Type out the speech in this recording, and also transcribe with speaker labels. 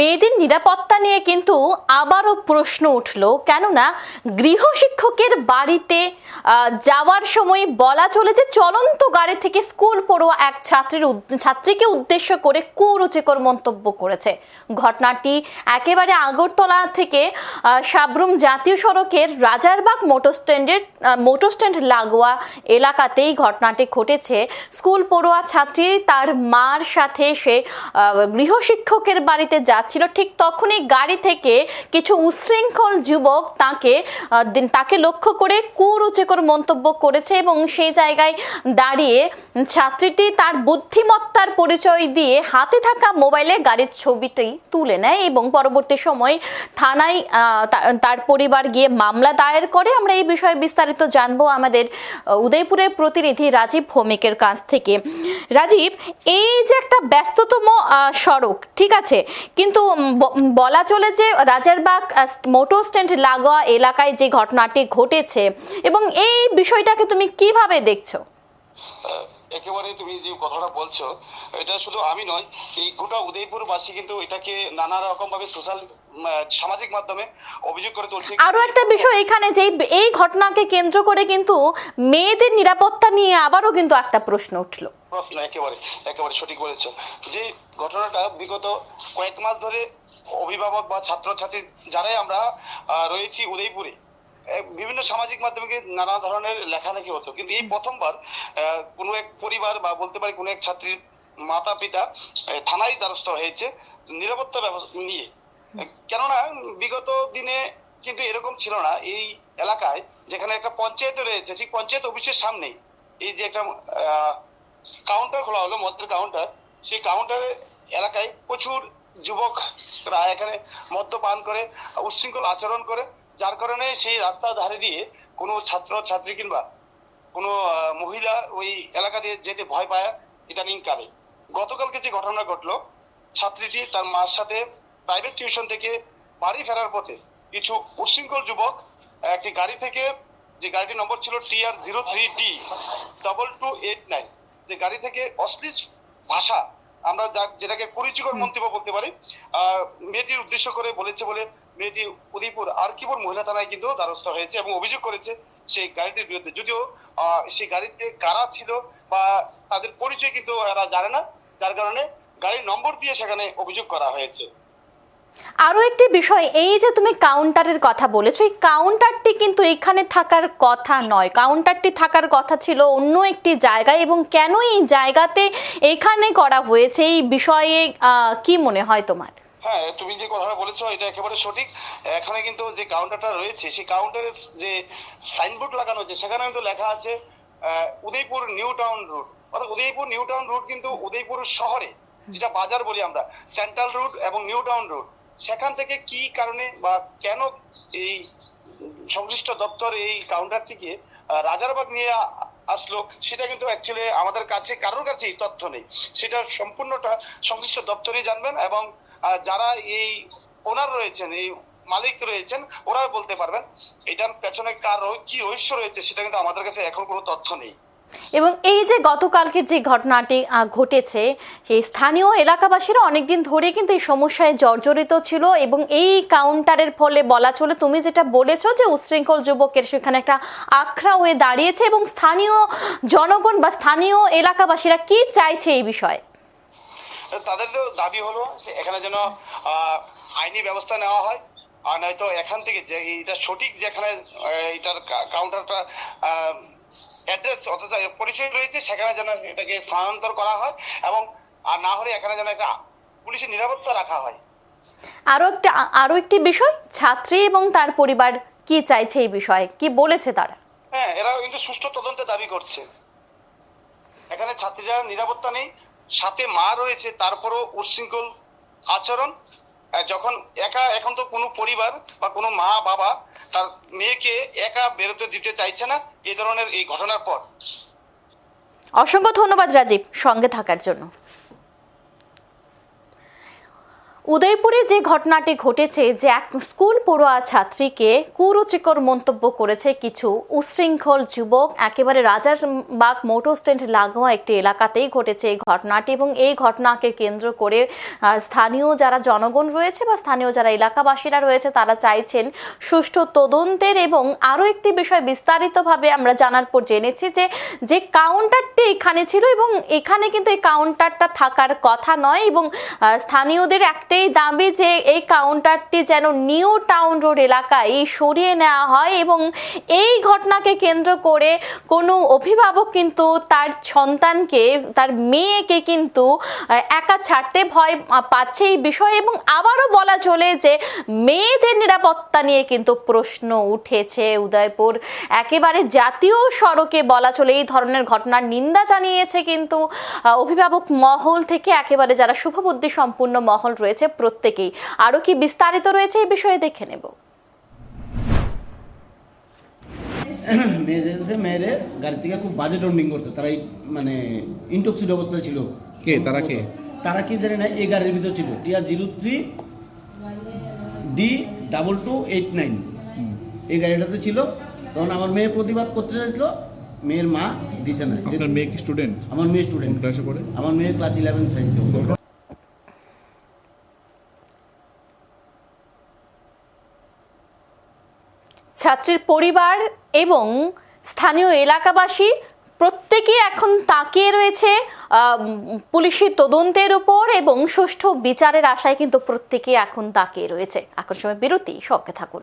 Speaker 1: মেয়েদের নিরাপত্তা নিয়ে কিন্তু আবারও প্রশ্ন উঠল, কেননা গৃহশিক্ষকের বাড়িতে যাওয়ার সময় বলা চলে যে চলন্ত গাড়ি থেকে স্কুল পড়ুয়া এক ছাত্রীর ছাত্রীকে উদ্দেশ্য করে কুরুচিকর মন্তব্য করেছে। ঘটনাটি একেবারে আগরতলা থেকে সাবরুম জাতীয় সড়কের রাজারবাগ মোটর স্ট্যান্ডের মোটর স্ট্যান্ড লাগোয়া এলাকাতেই ঘটনাটি ঘটেছে। স্কুল পড়ুয়া ছাত্রী তার মার সাথে সে গৃহশিক্ষকের বাড়িতে যাচ্ছিল, ঠিক তখনই গাড়ি থেকে কিছু উচ্ছৃঙ্খল যুবক তাকে তাকে লক্ষ্য করে কুরুচিকর মন্তব্য করেছে এবং সেই জায়গায় দাঁড়িয়ে ছাত্রীটি তার বুদ্ধিমত্তার পরিচয় দিয়ে হাতে থাকা মোবাইলে গাড়ির ছবিটি তুলে নেয় এবং পরবর্তী সময় থানায় তার পরিবার গিয়ে মামলা দায়ের করে। আমরা এই বিষয়ে বিস্তারিত জানব আমাদের উদয়পুরের প্রতিনিধি রাজীব ভৌমিকের কাছ থেকে। রাজীব, এই যে একটা ব্যস্ততম সড়ক, ঠিক আছে? কিন্তু উম, বলা চলে যে রাজারবাগ মোটর স্ট্যান্ড লাগোয়া এলাকায় যে ঘটনাটি ঘটেছে এবং এই বিষয়টাকে তুমি কীভাবে দেখছ?
Speaker 2: একেবারে তুমি যে কথাটা বলছো এটা শুধু আমি নয় এই গোটা উদয়পুরবাসী কিন্তু এটাকে নানা রকম ভাবে সোশ্যাল সামাজিক মাধ্যমে অভিযোগ করে তুলছে।
Speaker 1: আরও একটা বিষয় এখানে যে এই- ঘটনাকে কেন্দ্র করে কিন্তু মেয়েদের নিরাপত্তা নিয়ে আবারও কিন্তু একটা প্রশ্ন উঠল।
Speaker 2: প্রশ্ন একেবারে একেবারে সঠিক বলেছ। যে ঘটনাটা বিগত কয়েক মাস ধরে অভিভাবক বা ছাত্রছাত্রী যারাই আমরা রয়েছি উদয়পুরে বিভিন্ন সামাজিক মাধ্যমে নানা ধরনের লেখালেখি হতো। কিন্তু এই প্রথমবার কোনো এক পরিবার বা বলতে পারি কোনো এক ছাত্রীর মাতা পিতা থানায় দ্বারস্থ হয়েছে নিরাপত্তা ব্যবস্থা নিয়ে। কেননা বিগত দিনে কিন্তু এরকম ছিল না। এই এলাকায় যেখানে একটা পঞ্চায়েত রয়েছে ঠিক পঞ্চায়েত অফিসের সামনেই এই যে একটা কাউন্টার খোলা হলো মদের কাউন্টার সেই কাউন্টারে এলাকায় প্রচুর যুবকরা এখানে মদ্যপান করে উচ্ছৃঙ্খল আচরণ করে যার কারণে সেই রাস্তার ধারে দিয়ে কোনো ছাত্র ছাত্রী কিংবা কোনো মহিলা ওই এলাকা দিয়ে যেতে ভয় পায় ইদানিং কালে। গতকালকে যে ঘটনা ঘটলো ছাত্রীটি তার মার সাথে প্রাইভেট টিউশন থেকে বাড়ি ফেরার পথে কিছু উশৃঙ্খল যুবক একটি গাড়ি থেকে যে গাড়িটির নম্বর ছিল TR zero three D double two eight nine যে গাড়ি থেকে অশ্লীল ভাষা আমরা যেটাকে পরিচিকর মন্তব্য বলতে পারি মেয়েটির উদ্দেশ্য করে বলেছে বলে মেয়েটি উদয়পুর আরকিপুর মহিলা থানায় কিন্তু দ্বারস্থ হয়েছে এবং অভিযোগ করেছে সেই গাড়িটির বিরুদ্ধে। যদিও সেই গাড়িতে কারা ছিল বা তাদের পরিচয় কিন্তু এরা জানে না, যার কারণে গাড়ির নম্বর দিয়ে সেখানে অভিযোগ করা হয়েছে।
Speaker 1: আরও একটি বিষয়, এই যে তুমি কাউন্টারের কথা বলেছ, এই কাউন্টারটি কিন্তু এখানে থাকার কথা নয়। কাউন্টারটি থাকার কথা ছিল অন্য একটি জায়গায় এবং কেন এই জায়গাতে এখানে করা হয়েছে? এই বিষয়ে কি মনে হয় তোমার?
Speaker 2: হ্যাঁ তুমি যে কথাটা বলেছ, এটা একেবারে সঠিক। এখানে কিন্তু যে কাউন্টারটা রয়েছে, সেই কাউন্টারের যে সাইনবোর্ড লাগানো আছে সেখানে কিন্তু লেখা আছে উদয়পুর নিউ টাউন রুট অর্থাৎ উদয়পুর নিউ টাউন রুট কিন্তু উদয়পুর শহরে, যেটা বাজার বলি আমরা সেন্ট্রাল রুট এবং নিউ টাউন রুট সেখান থেকে কি কারণে বা কেন এই সংশ্লিষ্ট দপ্তর এই কাউন্টারটিকে রাজারবাগ নিয়ে আসলো, সেটা কিন্তু অ্যাকচুয়ালি আমাদের কাছে, কারোর কাছেই তথ্য নেই। সেটা সম্পূর্ণটা সংশ্লিষ্ট দপ্তরই জানবেন এবং যারা এই ওনার রয়েছেন, এই মালিক রয়েছেন ওরা বলতে পারবেন এটার পেছনে কার কি রহস্য রয়েছে সেটা কিন্তু আমাদের কাছে এখন কোনো তথ্য নেই।
Speaker 1: এবং এই যে গতকালকে যে ঘটনাটি ঘটেছে সেই স্থানীয় এলাকাবাসীরা অনেকদিন ধরে কিন্তু এই সমস্যায় জর্জরিত ছিল এবং এই কাউন্টারের ফলে বলা চলে, তুমি যেটা বলেছ যে উচ্ছৃঙ্খল যুবকের সেখানে একটা আখড়া হয়ে দাঁড়িয়েছে এবং স্থানীয় জনগণ বা স্থানীয় এলাকাবাসীরা কি চাইছে এই বিষয়ে?
Speaker 2: তাদের তো দাবি হলো যে এখানে যেন আইনি ব্যবস্থা নেওয়া হয় আর নয়তো এখান থেকে যে এটা সঠিক যেখানে এটার কাউন্টারটা অ্যাড্রেস অথচ পরিচয় রয়েছে সেখানে যেন এটাকে স্থানান্তর করা হয় এবং আর না হলে এখানে যেন একটা পুলিশের নিরাপত্তা রাখা হয়।
Speaker 1: আরও একটা আরও একটি বিষয় ছাত্রী এবং তার পরিবার কি চাইছে এই বিষয়ে? কি বলেছে তারা?
Speaker 2: হ্যাঁ এরা কিন্তু সুষ্ঠু তদন্তের দাবি করছে। এখানে ছাত্রীরা নিরাপত্তা নেই সাথে মা রয়েছে, তারপরও উশৃঙ্খল আচরণ। যখন একা, এখন তো কোনো পরিবার বা কোনো মা, বাবা তার মেয়েকে একা বেরোতে দিতে চাইছে না এই ধরনের এই ঘটনার পর।
Speaker 1: অসংখ্য ধন্যবাদ রাজীব সঙ্গে থাকার জন্য। উদয়পুরে যে ঘটনাটি ঘটেছে যে এক স্কুল পড়ুয়া ছাত্রীকে কুরুচিকর মন্তব্য করেছে কিছু উশৃঙ্খল যুবক। একেবারে রাজারবাগ মোটর স্ট্যান্ড লাগোয়া একটি এলাকাতেই ঘটেছে এই ঘটনাটি এবং এই ঘটনাকে কেন্দ্র করে স্থানীয় যারা জনগণ রয়েছে বা স্থানীয় যারা এলাকাবাসীরা রয়েছে তারা চাইছেন সুষ্ঠু তদন্তের এবং আরও একটি বিষয় বিস্তারিতভাবে আমরা জানার পর জেনেছি যে যে কাউন্টারটি এখানে ছিল এবং এখানে কিন্তু এই কাউন্টারটা থাকার কথা নয় এবং স্থানীয়দের স্থানীয়দের একটাই দাবি যে এই কাউন্টারটি যেন নিউ টাউন রোড এলাকায় সরিয়ে নেওয়া হয় এবং এই ঘটনাকে কেন্দ্র করে কোনো অভিভাবক কিন্তু তার সন্তানকে, তার মেয়েকে কিন্তু একা ছাড়তে ভয় পাচ্ছে এই বিষয়ে এবং আবারও বলা চলে যে মেয়েদের নিরাপত্তা নিয়ে কিন্তু প্রশ্ন উঠেছে উদয়পুর। একেবারে জাতীয় সড়কে বলা চলে এই ধরনের ঘটনার নিন্দা জানিয়েছে কিন্তু অভিভাবক মহল থেকে একেবারে যারা শুভবুদ্ধি সম্পূর্ণ মহল রয়েছে প্রত্যেকেই। আরও কি বিস্তারিত রয়েছে এই বিষয়ে দেখে নেব।
Speaker 3: মেয়ে যেতেছে মেয়েরে গাড়ি থেকে খুব বাজে ডন্ডিং করছে। তারা মানে ইনটক্সিড অবস্থায় ছিল।
Speaker 4: কে? তারা কে?
Speaker 3: তারা কি জানে না এই গাড়ির ভিতর ছিল। TR zero three D double two eight nine. এই গাড়িটাতে ছিল। তখন আমার মেয়ে প্রতিবাদ করতে চাইছিল। মেয়ের মা দিছে না।
Speaker 4: আপনার মেয়ে কি স্টুডেন্ট
Speaker 3: আমার মেয়ে স্টুডেন্ট
Speaker 4: ক্লাসে পড়ে?
Speaker 3: আমার মেয়ে ক্লাস ইলেভেন সায়েন্সে
Speaker 1: ছাত্রীর পরিবার এবং স্থানীয় এলাকাবাসী প্রত্যেকেই এখন তাকিয়ে রয়েছে পুলিশি তদন্তের উপর এবং সুষ্ঠু বিচারের আশায় কিন্তু প্রত্যেকেই এখন তাকিয়ে রয়েছে। সময় বিরতি, সঙ্গে থাকুন।